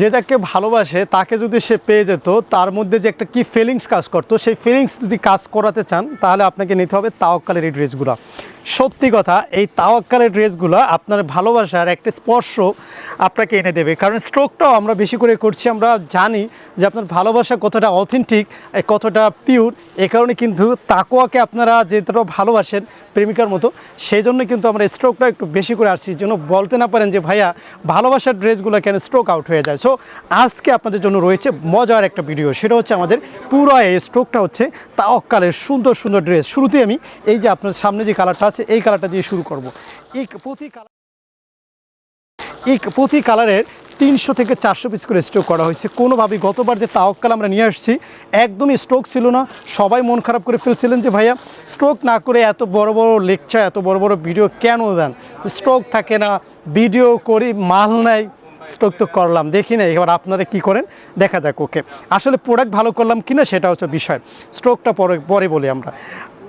যে যাকে ভালোবাসে, তাকে যদি সে পেয়ে যেত, তার মধ্যে যে একটা কি ফিলিংস কাজ করতো, সেই ফিলিংস যদি কাজ করাতে চান, তাহলে আপনাকে নিতে হবে তাওকালের এই ড্রেসগুলো সত্যি কথা, এই তাওয়াক্কালের ড্রেসগুলো আপনার ভালোবাসার একটা স্পর্শ আপনাকে এনে দেবে। কারণ স্ট্রোকটাও আমরা বেশি করে করছি, আমরা জানি যে আপনার ভালোবাসা কতটা অথেন্টিক কতটা পিওর এ কারণে কিন্তু তাকোয়াকে আপনারা যেটা ভালোবাসেন প্রেমিকার মতো, সেই জন্য কিন্তু আমরা স্ট্রোকটা একটু বেশি করে আসছি। যেন বলতে না পারেন যে, ভাইয়া, ভালোবাসার ড্রেসগুলো কেন স্ট্রোক আউট হয়ে যায়? সো আজকে আপনাদের জন্য রয়েছে মজার একটা ভিডিও সেটা হচ্ছে আমাদের পুরো এই স্ট্রোকটা হচ্ছে তাওয়াক্কালের সুন্দর সুন্দর ড্রেস শুরুতে আমি এই যে আপনার সামনে যে কালারটা আছে, এই কালারটা দিয়ে শুরু করব। এই প্রতি কালার এই প্রতি কালারের তিনশো থেকে চারশো পিস করে স্টক করা হয়েছে। কোনোভাবেই গতবার যে তাওয়াক্কাল আমরা নিয়ে আসছি, একদমই স্ট্রোক ছিল না। সবাই মন খারাপ করে ফেলছিলেন যে, ভাইয়া স্ট্রোক না করে এত বড় বড় লেকচার এত বড় বড় ভিডিও কেন দেন? স্ট্রোক থাকে না ভিডিও করি, মাল নাই স্ট্রোক তো করলাম। দেখি না, এবার আপনারা কি করেন? দেখা যাক ওকে আসলে প্রোডাক্ট ভালো করলাম কিনা, সেটা হচ্ছে বিষয়। স্ট্রোকটা পরে পরে বলি আমরা।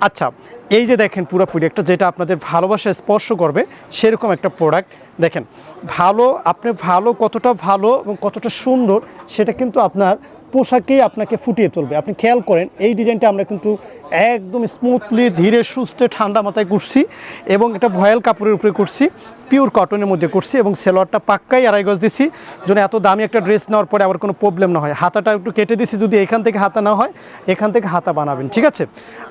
আচ্ছা এই যে দেখেন পুরো প্রোডাক্টটা যেটা আপনাদের ভালোবাসা স্পর্শ করবে, সেরকম একটা প্রোডাক্ট দেখেন, ভালো, আপনি ভালো, কতটা ভালো এবং কতটা সুন্দর, সেটা কিন্তু আপনার পোশাকেই আপনাকে ফুটিয়ে তুলবে। আপনি খেয়াল করেন, এই ডিজাইনটা আমরা কিন্তু একদম স্মুথলি ধীরে, সুস্থে, ঠান্ডা মাথায় করছি এবং এটা ভয়েল কাপড়ের উপরে করছি পিওর কটনের মধ্যে করছি এবং সেলোয়ারটা পাক্কাই আড়াই গজ দিছি, যেন এত দামি একটা ড্রেস নেওয়ার পরে আবার কোনো প্রবলেম না হয়। হাতাটা একটু কেটে দিছি, যদি এখান থেকে হাতা না হয়, এখান থেকে হাতা বানাবেন, ঠিক আছে?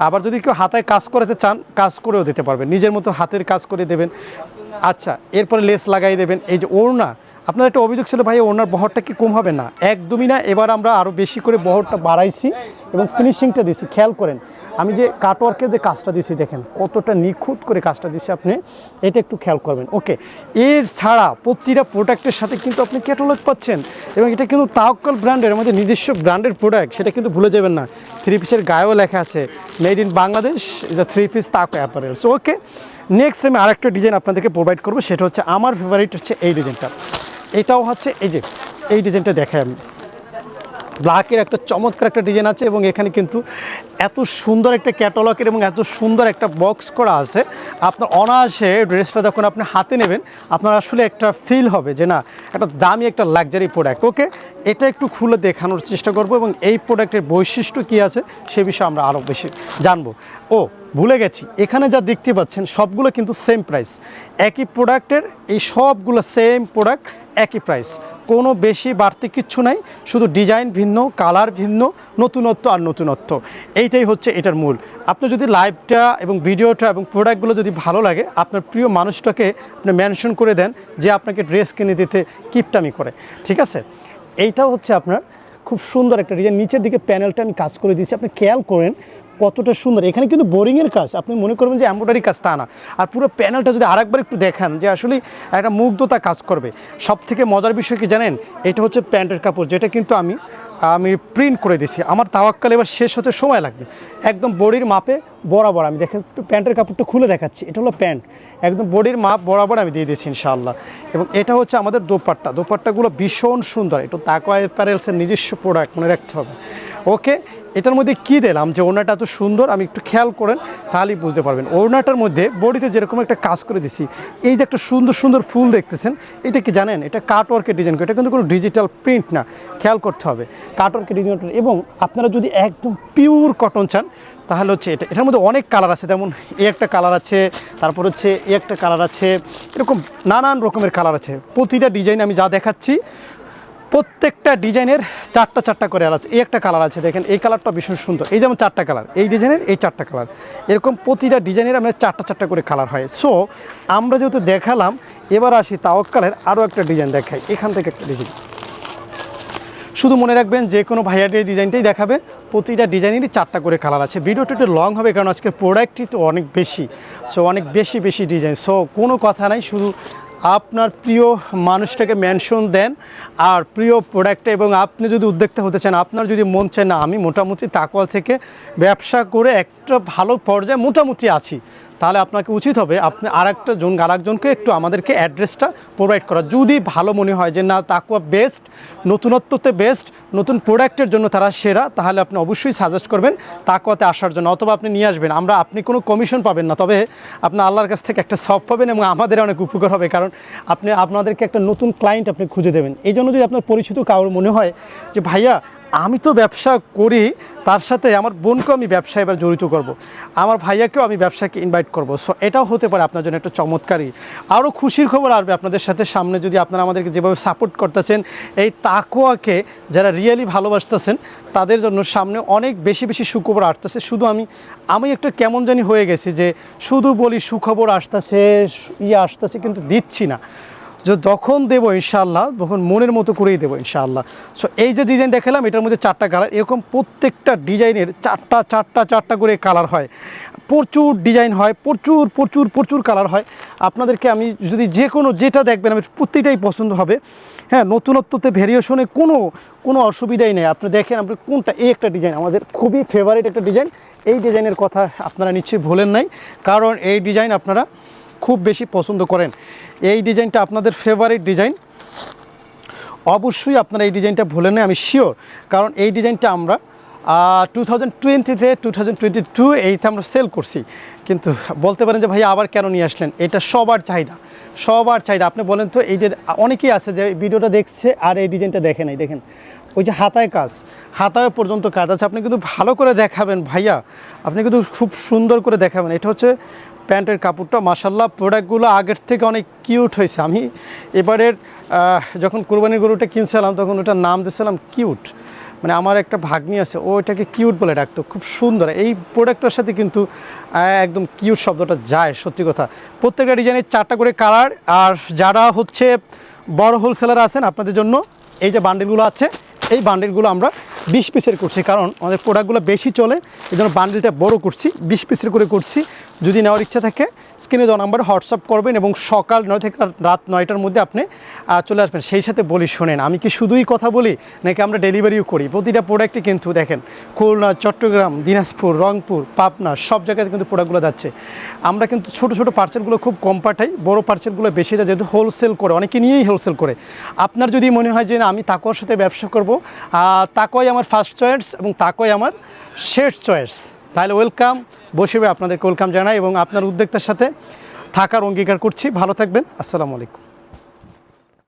আবার যদি কেউ হাতায় কাজ করাতে চান, কাজ করেও দিতে পারবেন। নিজের মতো হাতের কাজ করে দেবেন। আচ্ছা এরপরে লেস লাগাই দেবেন। এই যে ওড়না আপনার একটা অভিযোগ ছিল, ভাই, ওনার বহরটা কি কম হবে না? একদমই না। এবার আমরা আরও বেশি করে বহরটা বাড়াইছি এবং ফিনিশিংটা দিছি। খেয়াল করেন, আমি যে কাটওয়ার্কের যে কাজটা দিছি, দেখেন কতটা নিখুঁত করে কাজটা দিছি আপনি। এটা একটু খেয়াল করবেন। ওকে, এর ছাড়া প্রতিটা প্রোডাক্টের সাথে কিন্তু আপনি ক্যাটালগ পাচ্ছেন এবং এটা কিন্তু তাওকাল ব্র্যান্ডের, আমাদের নিজস্ব ব্র্যান্ডের প্রোডাক্ট সেটা কিন্তু ভুলে যাবেন না। থ্রি পিসের গায়েও লেখা আছে made in Bangladesh the three piece তাকো অ্যাপারেলস ওকে নেক্সট আমি আরেকটা ডিজাইন আপনাদেরকে প্রোভাইড করব, সেটা হচ্ছে আমার ফেভারিট হচ্ছে এই ডিজাইনটা এটাও হচ্ছে এই যে, এই ডিজাইনটা দেখাই আমি। ব্ল্যাকের একটা চমৎকার একটা ডিজাইন আছে এবং এখানে কিন্তু এত সুন্দর একটা ক্যাটালগের এবং এত সুন্দর একটা বক্স করা আছে। আপনার অনায়াসে ড্রেসটা যখন আপনি হাতে নেবেন, আপনার আসলে একটা ফিল হবে যে না, একটা দামি একটা লাক্সারি প্রোডাক্ট ওকে এটা একটু খুলে দেখানোর চেষ্টা করব এবং এই প্রোডাক্টের বৈশিষ্ট্য কী আছে সে বিষয়ে আমরা আরও বেশি জানব। ও ভুলে গেছি। এখানে যা দেখতে পাচ্ছেন, সবগুলো কিন্তু সেম প্রাইস একই প্রোডাক্টের এই সবগুলো সেম প্রোডাক্ট একই প্রাইস কোনো বেশি, বাড়তি কিচ্ছু নাই। শুধু ডিজাইন ভিন্ন কালার ভিন্ন, নতুনত্ব আর নতুনত্ব। এইটাই হচ্ছে এটার মূল। আপনি যদি লাইভটা এবং ভিডিওটা এবং প্রোডাক্টগুলো যদি ভালো লাগে, আপনার প্রিয় মানুষটাকে আপনি মেনশন করে দেন যে আপনাকে ড্রেস কিনে দিতে কিপটামি করে। ঠিক আছে? এইটাও হচ্ছে আপনার খুব সুন্দর একটা ডিজাইন নিচের দিকে প্যানেলটা আমি কাজ করে দিচ্ছি আপনি খেয়াল করেন কতটা সুন্দর। এখানে কিন্তু বোরিংয়ের কাজ। আপনি মনে করবেন যে এম্ব্রয়ডারি কাজ তা না। আর পুরো প্যানেলটা যদি আরেকবার একটু দেখান যে আসলে একটা মুগ্ধতা কাজ করবে। সব থেকে মজার বিষয় কি জানেন? এটা হচ্ছে প্যান্টের কাপড়, যেটা কিন্তু আমি আমি প্রিন্ট করে দিছি। আমার তাওয়াক্কাল এবার শেষ হতে সময় লাগবে। একদম বডির মাপে বরাবর আমি দেখেন, একটু প্যান্টের কাপড়টা খুলে দেখাচ্ছি। এটা হলো প্যান্ট। একদম বডির মাপ বরাবর আমি দিয়ে দিয়েছি ইনশাআল্লাহ। এবং এটা হচ্ছে আমাদের দোপাট্টা। দোপাট্টাগুলো ভীষণ সুন্দর। একটু তাকোয়া প্যারেলসের নিজস্ব প্রোডাক্ট মনে রাখতে হবে। ওকে, এটার মধ্যে কী দিলাম? যে ওড়নাটা এত সুন্দর, আমি একটু খেয়াল করেন, তাহলেই বুঝতে পারবেন। ওড়নাটার মধ্যে বডিতে যেরকম একটা কাজ করে দিছি, এই যে একটা সুন্দর সুন্দর ফুল দেখতেছেন, এটা কি জানেন? এটা কাটওয়ার্কের ডিজাইন এটা কিন্তু কোনো ডিজিটাল প্রিন্ট না, খেয়াল করতে হবে। কাটওয়ার্কের ডিজাইন এবং আপনারা যদি একদম পিওর কটন চান, তাহলে হচ্ছে এটা, এটার মধ্যে অনেক কালার আছে, যেমন এ একটা কালার আছে, তারপর হচ্ছে এ একটা কালার আছে, এরকম নানান রকমের কালার আছে। প্রতিটা ডিজাইন আমি যা দেখাচ্ছি প্রত্যেকটা ডিজাইনের চারটা চারটা করে আছে। এই একটা কালার আছে দেখেন, এই কালারটা ভীষণ সুন্দর। এই যেমন চারটা কালার, এই ডিজাইনের এই চারটা কালার। এরকম প্রতিটা ডিজাইনের আমরা চারটা চারটা করে কালার হয়। সো আমরা যেহেতু দেখালাম, এবার আসি তাওয়াক্কালের আরও একটা ডিজাইন দেখাই। এখান থেকে একটা ডিজাইন। শুধু মনে রাখবেন, যে কোনো ভাইয়াটির ডিজাইনটাই দেখাবে। প্রতিটা ডিজাইনেরই চারটা করে কালার আছে। ভিডিওটা একটু লং হবে, কারণ আজকের প্রোডাক্টটি তো অনেক বেশি। সো অনেক বেশি বেশি ডিজাইন। সো কোনো কথা নাই, শুধু আপনার প্রিয় মানুষটাকে মেনশন দেন আর প্রিয় প্রোডাক্টে এবং আপনি যদি উদ্যোক্তা হতে চান, আপনার যদি মন চায়, না, আমি মোটামুটি তাকওয়াল থেকে ব্যবসা করে একটা ভালো পর্যায়ে মোটামুটি আছি। তাহলে আপনাকে উচিত হবে আপনি আর একটা জন আর একজনকে একটু আমাদেরকে অ্যাড্রেসটা প্রোভাইড করা। যদি ভালো মনে হয় যে না, তাকুয়া বেস্ট নতুনত্বতে বেস্ট নতুন প্রোডাক্টের জন্য তারা সেরা, তাহলে আপনি অবশ্যই সাজেস্ট করবেন তাকুয়াতে আসার জন্য, অথবা আপনি নিয়ে আসবেন। আমরা, আপনি কোনো কমিশন পাবেন না, তবে আপনি আল্লাহর কাছ থেকে একটা সব পাবেন এবং আমাদের অনেক উপকার হবে, কারণ আপনি, আপনাদেরকে একটা নতুন ক্লায়েন্ট আপনি খুঁজে দেবেন। এই জন্য যদি আপনার পরিচিত কারোর মনে হয় যে, ভাইয়া আমি তো ব্যবসা করি, তার সাথে আমার বোনকেও আমি ব্যবসা এবার জড়িত করব। আমার ভাইয়াকেও আমি ব্যবসাকে ইনভাইট করব। সো এটাও হতে পারে আপনার জন্য একটা চমৎকারই। আরও খুশির খবর আসবে আপনাদের সাথে সামনে যদি আপনারা আমাদেরকে যেভাবে সাপোর্ট করতেছেন, এই তাকোয়াকে যারা রিয়েলি ভালোবাসতেছেন, তাদের জন্য সামনে অনেক বেশি বেশি সুখবর আসতেছে। শুধু আমি আমি একটু কেমন জানি হয়ে গেছি যে শুধু বলি সুখবর আসতেছে ইয়ে আসতেছে, কিন্তু দিচ্ছি না। যে যখন দেবো ইনশাআল্লাহ, তখন মনের মতো করেই দেবো ইনশাআল্লাহ। সো এই যে ডিজাইন দেখালাম, এটার মধ্যে চারটা কালার এরকম প্রত্যেকটা ডিজাইনের চারটা চারটা চারটা করে কালার হয়। প্রচুর ডিজাইন হয়, প্রচুর প্রচুর প্রচুর কালার হয়। আপনাদেরকে আমি যদি যে কোনো, যেটা দেখবেন, আমি প্রত্যেকটাই পছন্দ হবে। হ্যাঁ নতুনত্বতে ভেরিয়েশনে কোনো কোনো অসুবিধাই নেই। আপনি দেখেন, আপনি কোনটা, এই একটা ডিজাইন আমাদের খুবই ফেভারিট একটা ডিজাইন এই ডিজাইনের কথা আপনারা নিশ্চয়ই ভোলেন নাই। কারণ এই ডিজাইন আপনারা খুব বেশি পছন্দ করেন। এই ডিজাইনটা আপনাদের ফেভারিট ডিজাইন। অবশ্যই আপনারা এই ডিজাইনটা ভুলে নেই আমি শিওর কারণ এই ডিজাইনটা আমরা টু থাউজেন্ড টোয়েন্টিতে টু থাউজেন্ড টোয়েন্টি টু এইতে আমরা সেল করছি। কিন্তু বলতে পারেন যে ভাই আবার কেন নিয়ে আসলেন? এটা সবার চাহিদা সবার চাহিদা। আপনি বলেন তো, এই যে অনেকেই আছে যে, ভিডিওটা দেখছে আর এই ডিজাইনটা দেখে নাই। দেখেন, ওই যে হাতায় কাজ, হাতায় পর্যন্ত কাজ আছে। আপনি কিন্তু ভালো করে দেখাবেন, ভাইয়া। আপনি কিন্তু খুব সুন্দর করে দেখাবেন। এটা হচ্ছে প্যান্টের কাপড়টা মাসাল্লাহ প্রোডাক্টগুলো আগের থেকে অনেক কিউট হয়েছে। আমি এবারের যখন কোরবানির গরুটা কিনছিলাম, তখন ওটার নাম দিয়েছিলাম কিউট মানে আমার একটা ভাগ্নি আছে, ও এটাকে কিউট বলে ডাকতো, খুব সুন্দর। এই প্রোডাক্টটার সাথে কিন্তু একদম কিউট শব্দটা যায়, সত্যি কথা। প্রত্যেকটা ডিজাইনের চারটা করে কালার, আর যারা হচ্ছে বড় হোলসেলার আছেন, আপনাদের জন্য এই যে বান্ডেলগুলো আছে, এই বান্ডেলগুলো আমরা বিশ পিসের করছি, কারণ আমাদের প্রোডাক্টগুলো বেশি চলে এই জন্য বান্ডেলটা বড়ো করছি, বিশ পিসের করে করছি, যদি নেওয়ার ইচ্ছা থাকে। স্ক্রিনে দেওয়া নাম্বারে হোয়াটসঅ্যাপ করবেন এবং সকাল নয় থেকে রাত নয়টার মধ্যে আপনি চলে আসবেন। সেই সাথে বলি, শোনেন, আমি কি শুধুই কথা বলি, নাকি আমরা ডেলিভারিও করি? প্রতিটা প্রোডাক্টই কিন্তু দেখেন, খুলনা, চট্টগ্রাম, দিনাজপুর, রংপুর, পাবনা, সব জায়গায় কিন্তু প্রোডাক্টগুলো যাচ্ছে। আমরা কিন্তু ছোট ছোট পার্সেলগুলো খুব কম পাঠাই, বড় পার্সেলগুলো বেশি যায়, যেহেতু হোলসেল করে, অনেকে নিয়েই হোলসেল করে। আপনার যদি মনে হয় যে আমি তাকোয়ার সাথে ব্যবসা করব তাকোয়াই আমার ফার্স্ট চয়েস এবং তাকোয়াই আমার শেষ চয়েস তাহলে ওয়েলকাম বসে আপনাদেরকে ওয়েলকাম জানাই এবং আপনার উদ্যোক্তার সাথে থাকার অঙ্গীকার করছি। ভালো থাকবেন। আসসালামু আলাইকুম।